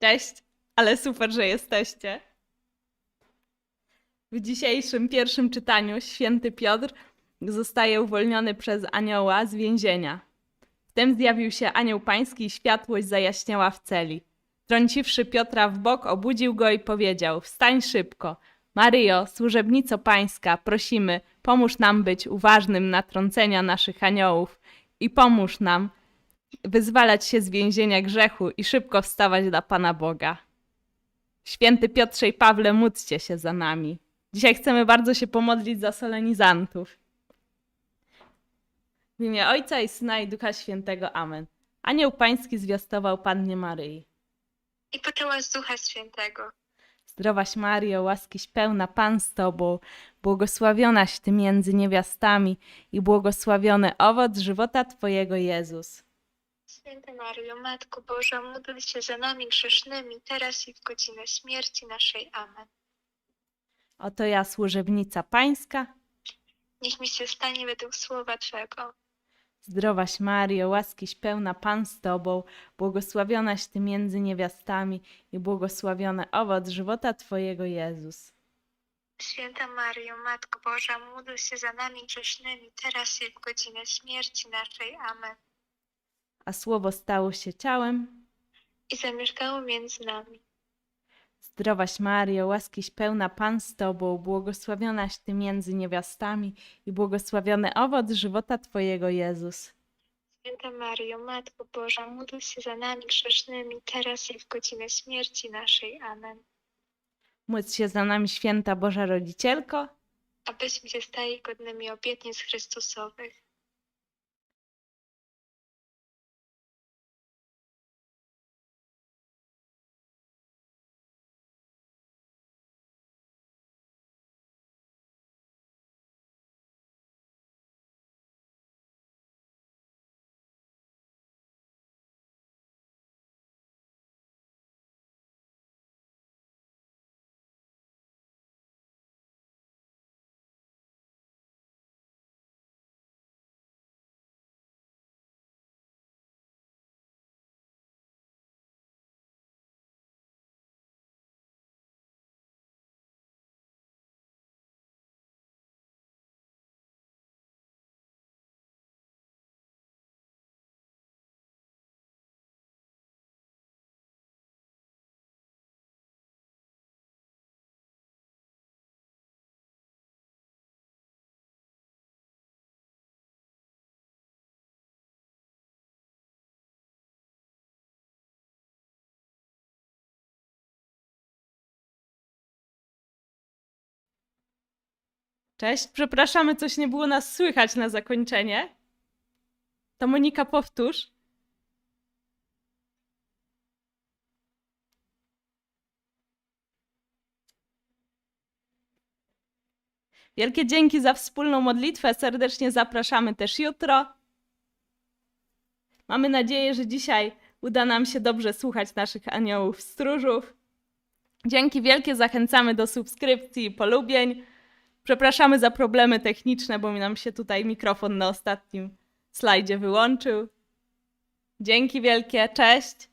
Cześć, ale super, że jesteście. W dzisiejszym pierwszym czytaniu święty Piotr zostaje uwolniony przez anioła z więzienia. Wtem zjawił się anioł pański i światłość zajaśniała w celi. Trąciwszy Piotra w bok, obudził go i powiedział: Wstań szybko. Maryjo, służebnico pańska, prosimy, pomóż nam być uważnym na trącenia naszych aniołów i pomóż nam wyzwalać się z więzienia grzechu i szybko wstawać dla Pana Boga. Święty Piotrze i Pawle, módlcie się za nami. Dzisiaj chcemy bardzo się pomodlić za solenizantów. W imię Ojca i Syna i Ducha Świętego. Amen. Anioł Pański zwiastował Pannie Maryi. i poczęła z Ducha Świętego. Zdrowaś Mario, łaskiś pełna Pan z Tobą, błogosławionaś Ty między niewiastami i błogosławiony owoc żywota Twojego Jezus. Święta Maryjo, Matko Boża, módl się za nami grzesznymi, teraz i w godzinę śmierci naszej. Amen. Oto ja, służebnica Pańska, Niech mi się stanie według słowa Twego. Zdrowaś Mario, łaskiś pełna Pan z Tobą, błogosławionaś Ty między niewiastami i błogosławiony owoc żywota Twojego Jezus. Święta Maryjo, Matko Boża, módl się za nami grzesznymi, teraz i w godzinę śmierci naszej. Amen. A Słowo stało się ciałem. I zamieszkało między nami. Zdrowaś Mario, łaskiś pełna Pan z Tobą, błogosławionaś Ty między niewiastami i błogosławiony owoc żywota Twojego Jezus. Święta Maryjo, Matko Boża, módl się za nami grzesznymi, teraz i w godzinę śmierci naszej. Amen. Módl się za nami, święta Boża Rodzicielko. Abyśmy się stali godnymi obietnic Chrystusowych. Cześć, przepraszamy, coś nie było nas słychać na zakończenie. To Monika, powtórz. Wielkie dzięki za wspólną modlitwę. Serdecznie zapraszamy też jutro. Mamy nadzieję, że dzisiaj uda nam się dobrze słuchać naszych aniołów stróżów. Dzięki wielkie zachęcamy do subskrypcji i polubień. Przepraszamy za problemy techniczne, bo mi nam się tutaj mikrofon na ostatnim slajdzie wyłączył. Dzięki wielkie, cześć.